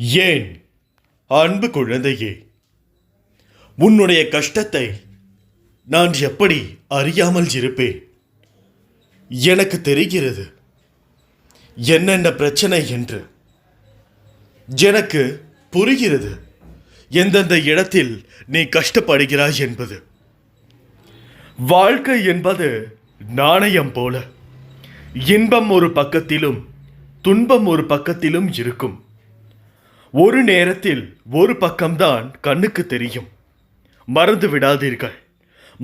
ஏன்? அன்பு குழந்தையே உன்னுடைய கஷ்டத்தை நான் எப்படி அறியாமல் இருப்பேன்? எனக்கு தெரிகிறது என்னென்ன பிரச்சனை என்று. எனக்கு புரிகிறது எந்தெந்த இடத்தில் நீ கஷ்டப்படுகிறாய் என்பது. வாழ்க்கை என்பது நாணயம் போல. இன்பம் ஒரு பக்கத்திலும் துன்பம் ஒரு பக்கத்திலும் இருக்கும். ஒரு நேரத்தில் ஒரு பக்கம்தான் கண்ணுக்கு தெரியும். மறந்து விடாதீர்கள்.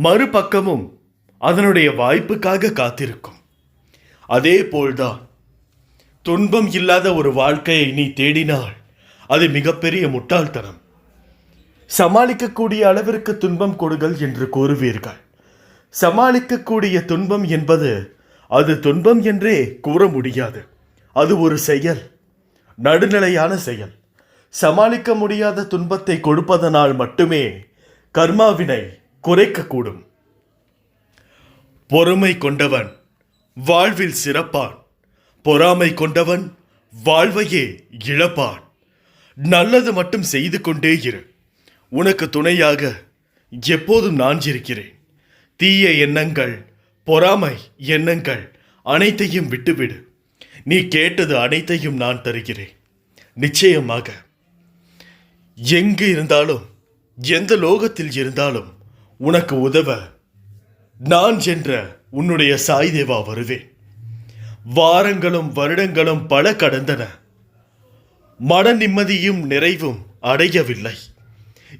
மறுபக்கமும் அதனுடைய வாய்ப்புக்காக காத்திருக்கும். அதே போல்தான் துன்பம் இல்லாத ஒரு வாழ்க்கையை நீ தேடினால் அது மிகப்பெரிய முட்டாள்தனம். சமாளிக்கக்கூடிய அளவிற்கு துன்பம் கொடுங்கள் என்று கூறுவீர்கள். சமாளிக்கக்கூடிய துன்பம் என்பது அது துன்பம் என்றே கூற முடியாது. அது ஒரு செயல் நடுநிலையான செயல். சமாளிக்க முடியாத துன்பத்தை கொடுப்பதனால் மட்டுமே கர்மாவினை குறைக்கக்கூடும். பொறுமை கொண்டவன் வாழ்வில் சிறப்பான். பொறாமை கொண்டவன் வாழ்வையே இழப்பான். நல்லது மட்டும் செய்து கொண்டே இரு. உனக்கு துணையாக எப்போதும் நான் இருக்கிறேன். தீய எண்ணங்கள் பொறாமை எண்ணங்கள் அனைத்தையும் விட்டுவிடு. நீ கேட்டது அனைத்தையும் நான் தருகிறேன். நிச்சயமாக எங்கு இருந்தாலும் எந்த லோகத்தில் இருந்தாலும் உனக்கு உதவ நான் சென்ற உன்னுடைய சாய்தேவா வருவேன். வாரங்களும் வருடங்களும் பல கடந்தன. மன நிம்மதியும் நிறைவும் அடையவில்லை.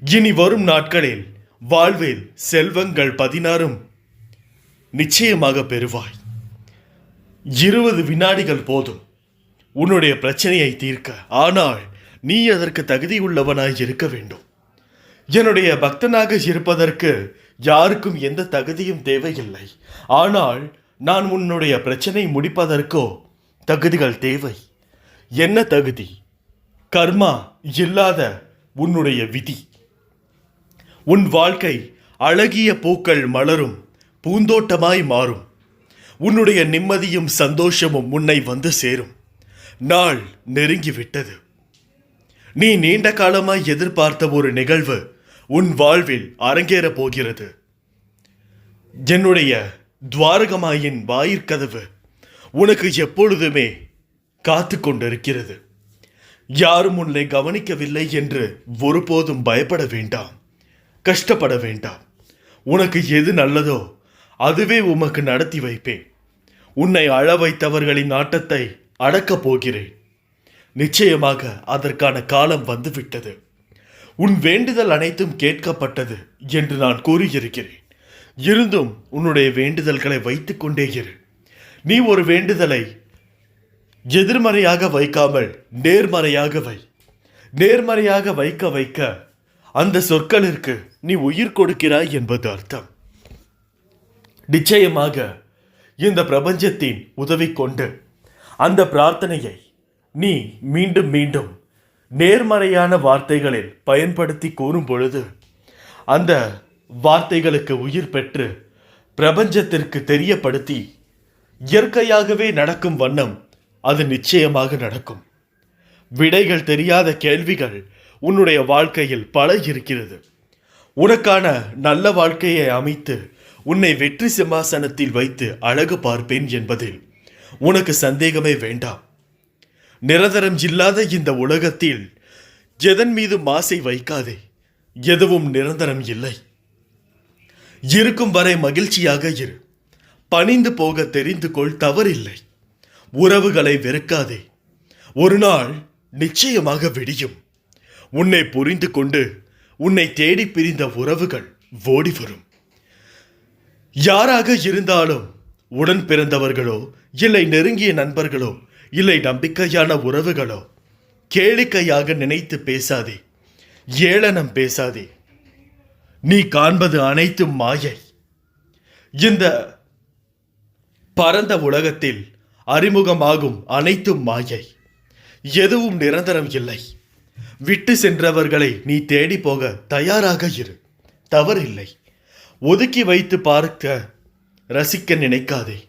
இனி வரும் நாட்களில் வாழ்வில் செல்வங்கள் பதினாறும் நிச்சயமாக பெறுவாய். இருபது வினாடிகள் போதும் உன்னுடைய பிரச்சனையை தீர்க்க. ஆனால் நீ அதற்கு தகுதியுள்ளவனாய் இருக்க வேண்டும். என்னுடைய பக்தனாக இருப்பதற்கு யாருக்கும் எந்த தகுதியும் தேவையில்லை. ஆனால் நான் உன்னுடைய பிரச்சனை முடிப்பதற்கோ தகுதிகள் தேவை. என்ன தகுதி? கர்மா இல்லாத உன்னுடைய விதி. உன் வாழ்க்கை அழகிய பூக்கள் மலரும் பூந்தோட்டமாய் மாறும். உன்னுடைய நிம்மதியும் சந்தோஷமும் உன்னை வந்து சேரும். நாள் நெருங்கிவிட்டது. நீ நீண்ட காலமாய் எதிர்பார்த்த ஒரு நிகழ்வு உன் வாழ்வில் அரங்கேறப் போகிறது. என்னுடைய துவாரகமாயின் வாயிற்கதவு உனக்கு எப்பொழுதுமே காத்து கொண்டிருக்கிறது. யாரும் உன்னை கவனிக்கவில்லை என்று ஒருபோதும் பயப்பட வேண்டாம். கஷ்டப்பட வேண்டாம். உனக்கு எது நல்லதோ அதுவே உமக்கு நடத்தி வைப்பேன். உன்னை அழ வைத்தவர்களின் ஆட்டத்தை அடக்கப் போகிறேன். நிச்சயமாக அதற்கான காலம் வந்துவிட்டது. உன் வேண்டுதல் அனைத்தும் கேட்கப்பட்டது என்று நான் கூறியிருக்கிறேன். இருந்தும் உன்னுடைய வேண்டுதல்களை வைத்துக் கொண்டே இரு. நீ ஒரு வேண்டுதலை எதிர்மறையாக வைக்காமல் நேர்மறையாக வை. நேர்மறையாக வைக்க வைக்க அந்த சொற்களிற்கு நீ உயிர் கொடுக்கிறாய் என்பது அர்த்தம். நிச்சயமாக இந்த பிரபஞ்சத்தின் உதவி கொண்டு அந்த பிரார்த்தனையை நீ மீண்டும் மீண்டும் நேர்மறையான வார்த்தைகளில் பயன்படுத்தி கூறும் பொழுது அந்த வார்த்தைகளுக்கு உயிர் பெற்று பிரபஞ்சத்திற்கு தெரியப்படுத்தி இயற்கையாகவே நடக்கும் வண்ணம் அது நிச்சயமாக நடக்கும். விடைகள் தெரியாத கேள்விகள் உன்னுடைய வாழ்க்கையில் பல இருக்கிறது. உனக்கான நல்ல வாழ்க்கையை அமைத்து உன்னை வெற்றி சிம்மாசனத்தில் வைத்து அழகு பார்ப்பேன் என்பதில் உனக்கு சந்தேகமே வேண்டாம். நிரந்தரம் இல்லாத இந்த உலகத்தில் எதன் மீது மாசை வைக்காதே? எதுவும் நிரந்தரம் இல்லை. இருக்கும் வரை மகிழ்ச்சியாக இரு. பணிந்து போக தெரிந்து கொள் தவறில்லை. உறவுகளை வெறுக்காதே. ஒரு நாள் நிச்சயமாக விடியும். உன்னை புரிந்து கொண்டு உன்னை தேடி பிரிந்த உறவுகள் ஓடி வரும். யாராக இருந்தாலும் உடன் பிறந்தவர்களோ இல்லை நெருங்கிய நண்பர்களோ இல்லை நம்பிக்கையான உறவுகளோ கேளிக்கையாக நினைத்து பேசாதே ஏளனம் பேசாதே. நீ காண்பது அனைத்தும் மாயை. இந்த பரந்த உலகத்தில் அறிமுகமாகும் அனைத்தும் மாயை. எதுவும் நிரந்தரம் இல்லை. விட்டு சென்றவர்களை நீ தேடி போக தயாராக இரு. தவறில்லை. ஒதுக்கி வைத்து பார்க்க ரசிக்க நினைக்காதே.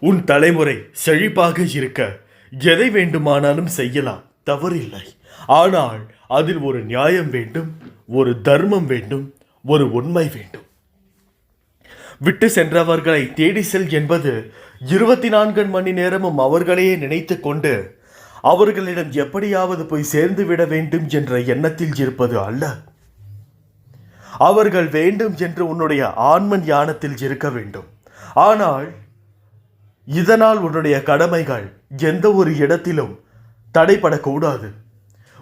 உன் தலைமுறை செழிப்பாக இருக்க எதை வேண்டுமானாலும் செய்யலாம். தவறில்லை. ஆனால் அதில் ஒரு நியாயம் வேண்டும் ஒரு தர்மம் வேண்டும் ஒரு உண்மை வேண்டும். விட்டு சென்றவர்களை தேடி செல் என்பது இருபத்தி நான்கு மணி நேரமும் அவர்களையே நினைத்து கொண்டு அவர்களிடம் எப்படியாவது போய் சேர்ந்து விட வேண்டும் என்ற எண்ணத்தில் இருப்பது அல்ல. அவர்கள் வேண்டும் என்று உன்னுடைய ஆன்மன் ஞானத்தில் இருக்க வேண்டும். ஆனால் இதனால் உன்னுடைய கடமைகள் எந்த ஒரு இடத்திலும் தடைபடக்கூடாது.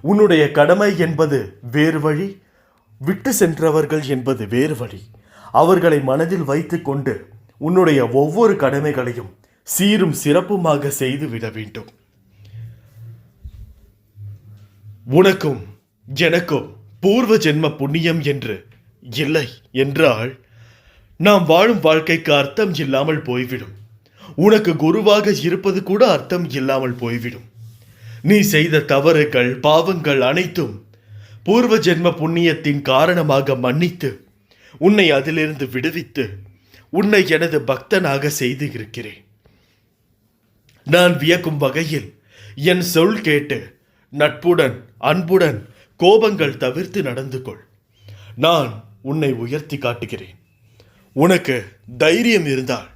உன்னுடைய கடமை என்பது வேறு வழி விட்டு சென்றவர்கள் என்பது வேறு வழி. அவர்களை மனதில் வைத்துக்கொண்டு உன்னுடைய ஒவ்வொரு கடமைகளையும் சீரும் சிறப்புமாக செய்துவிட வேண்டும். உனக்கும் எனக்கும் பூர்வ ஜென்ம புண்ணியம் என்று இல்லை என்றால் நாம் வாழும் வாழ்க்கைக்கு அர்த்தம் இல்லாமல் போய்விடும். உனக்கு குருவாக இருப்பது கூட அர்த்தம் இல்லாமல் போய்விடும். நீ செய்த தவறுகள் பாவங்கள் அனைத்தும் பூர்வ ஜென்ம புண்ணியத்தின் காரணமாக மன்னித்து உன்னை அதிலிருந்து விடுவித்து உன்னை எனது பக்தனாக செய்து இருக்கிறேன். நான் வியக்கும் வகையில் என் சொல் கேட்டு நட்புடன் அன்புடன் கோபங்கள் தவிர்த்து நடந்து கொள். நான் உன்னை உயர்த்தி காட்டுகிறேன். உனக்கு தைரியம் இருந்தால்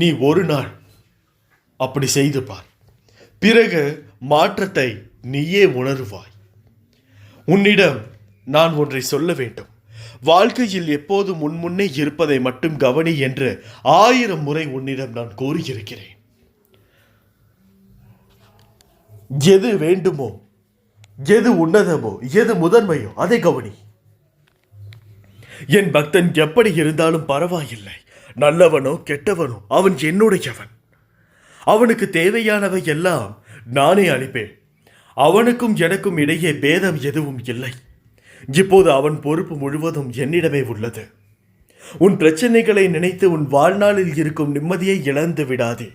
நீ ஒரு நாள் அப்படி செய்து பார். பிறகு மாற்றத்தை நீயே உணருவாய். உன்னிடம் நான் ஒன்றை சொல்ல வேண்டும். வாழ்க்கையில் எப்போது முன்முன்னே இருப்பதை மட்டும் கவனி என்று ஆயிரம் முறை உன்னிடம் நான் கூறியிருக்கிறேன். எது வேண்டுமோ எது உன்னதமோ எது முதன்மையோ அதை கவனி. என் பக்தன் எப்படி இருந்தாலும் பரவாயில்லை. நல்லவனோ கெட்டவனோ அவன் என்னுடையவன். அவனுக்கு தேவையானவை எல்லாம் நானே அளிப்பேன். அவனுக்கும் எனக்கும் இடையே பேதம் எதுவும் இல்லை. இப்போது அவன் பொறுப்பு முழுவதும் என்னிடமே உள்ளது. உன் பிரச்சனைகளை நினைத்து உன் வாழ்நாளில் இருக்கும் நிம்மதியை இழந்து விடாதே.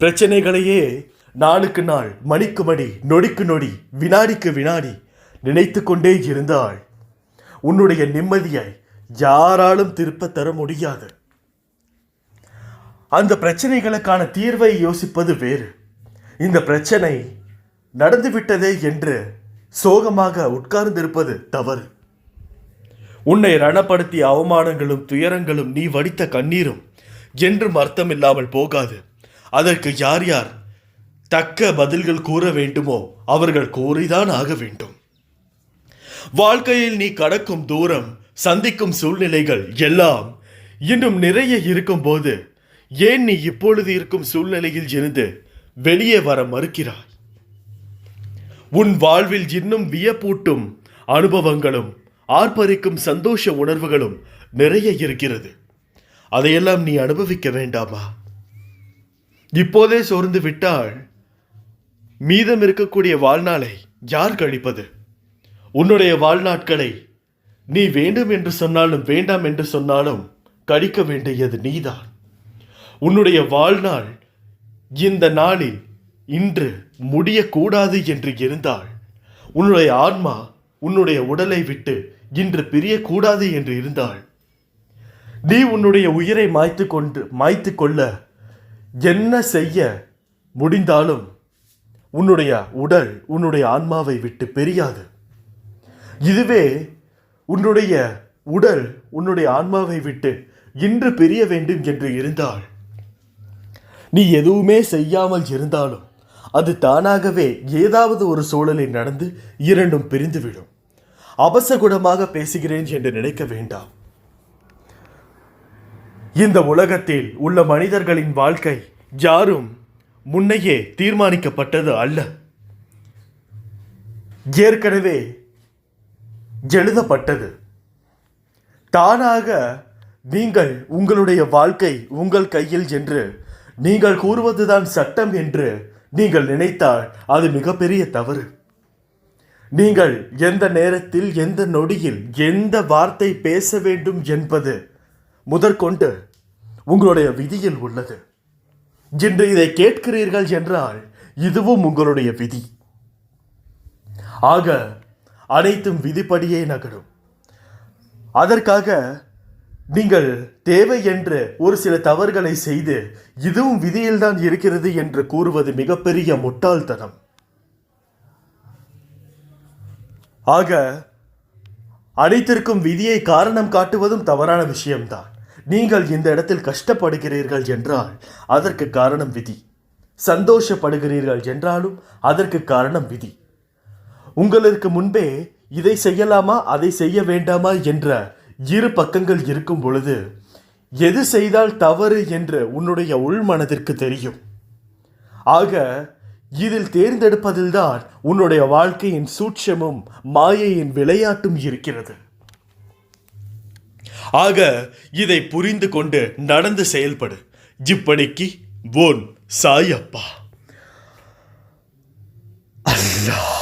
பிரச்சனைகளையே நாளுக்கு நாள் மணிக்கு மணி நொடிக்கு நொடி வினாடிக்கு வினாடி நினைத்து கொண்டே இருந்தால் உன்னுடைய நிம்மதியை யாராலும் திருப்ப தர முடியாது. அந்த பிரச்சனைகளுக்கான தீர்வை யோசிப்பது வேறு. இந்த பிரச்சனை நடந்துவிட்டதே என்று சோகமாக உட்கார்ந்திருப்பது தவறு. உன்னை ரணப்படுத்திய அவமானங்களும் துயரங்களும் நீ வடித்த கண்ணீரும் என்றும் அர்த்தமில்லாமல் போகாது. அதற்கு யார் யார் தக்க பதில்கள் கூற வேண்டுமோ அவர்கள் கூறிதான் ஆக வேண்டும். வாழ்க்கையில் நீ கடக்கும் தூரம் சந்திக்கும் சூழ்நிலைகள் எல்லாம் இன்னும் நிறைய இருக்கும்போது ஏன் நீ இப்பொழுது இருக்கும் சூழ்நிலையில் இருந்து வெளியே வர மறுக்கிறாய்? உன் வாழ்வில் இன்னும் வியப்பூட்டும் அனுபவங்களும் ஆர்ப்பரிக்கும் சந்தோஷ உணர்வுகளும் நிறைய இருக்கிறது. அதையெல்லாம் நீ அனுபவிக்க வேண்டாமா? இப்போதே சோர்ந்து விட்டால் மீதம் இருக்கக்கூடிய வாழ்நாளை யார் கழிப்பது? உன்னுடைய வாழ்நாட்களை நீ வேண்டும் என்று சொன்னாலும் வேண்டாம் என்று சொன்னாலும் கழிக்க வேண்டியது நீதான். உன்னுடைய வாழ்நாள் இந்த நாளில் இன்று முடியக்கூடாது என்று இருந்தால் உன்னுடைய ஆன்மா உன்னுடைய உடலை விட்டு இன்று பிரியக்கூடாது என்று இருந்தால் நீ உன்னுடைய உயிரை மாய்த்து கொண்டு மாய்த்து கொள்ள என்ன செய்ய முடிந்தாலும் உன்னுடைய உடல் உன்னுடைய ஆன்மாவை விட்டு பெரியாது. இதுவே உன்னுடைய உடல் உன்னுடைய ஆன்மாவை விட்டு இன்று பிரிய வேண்டும் என்று இருந்தால் நீ எதுவுமே செய்யாமல் இருந்தாலும் அது தானாகவே ஏதாவது ஒரு சூழலில் நடந்து இரண்டும் பிரிந்துவிடும். அபசகுணமாக பேசுகிறேன் என்று நினைக்க வேண்டாம். இந்த உலகத்தில் உள்ள மனிதர்களின் வாழ்க்கை யாரும் முன்னையே தீர்மானிக்கப்பட்டது அல்ல. ஏற்கனவே எழுதப்பட்டது. தானாக நீங்கள் உங்களுடைய வாழ்க்கை உங்கள் கையில் என்று நீங்கள் கூறுவதுதான் சட்டம் என்று நீங்கள் நினைத்தால் அது மிகப்பெரிய தவறு. நீங்கள் எந்த நேரத்தில் எந்த நொடியில் எந்த வார்த்தை பேச வேண்டும் என்பது முதற்கொண்டு உங்களுடைய விதியில் உள்ளது. இன்று இதை கேட்கிறீர்கள் என்றால் இதுவும் உங்களுடைய விதி. ஆக அனைத்தும் விதிப்படியே நகரும். அதற்காக நீங்கள் தேவை என்று ஒரு சில தவறுகளை செய்து இதுவும் விதியில்தான் இருக்கிறது என்று கூறுவது மிகப்பெரிய முட்டாள்தனம். ஆக அனைத்திற்கும் விதியை காரணம் காட்டுவதும் தவறான விஷயம்தான். நீங்கள் இந்த இடத்தில் கஷ்டப்படுகிறீர்கள் என்றால் அதற்கு காரணம் விதி. சந்தோஷப்படுகிறீர்கள் என்றாலும் அதற்கு காரணம் விதி. உங்களுக்கு முன்பே இதை செய்யலாமா அதை செய்ய வேண்டாமா என்ற இரு பக்கங்கள் இருக்கும் பொழுது எது செய்தால் தவறு என்று உன்னுடைய உள்மனதிற்கு தெரியும். ஆக இதில் தேர்ந்தெடுப்பதில்தான் உன்னுடைய வாழ்க்கையின் சூட்சமும் மாயையின் விளையாட்டும் இருக்கிறது. ஆக இதை புரிந்து கொண்டு நடந்து செயல்படு. ஜிப்பணிக்கு ஓன் சாயப்பா. அல்லாஹ்.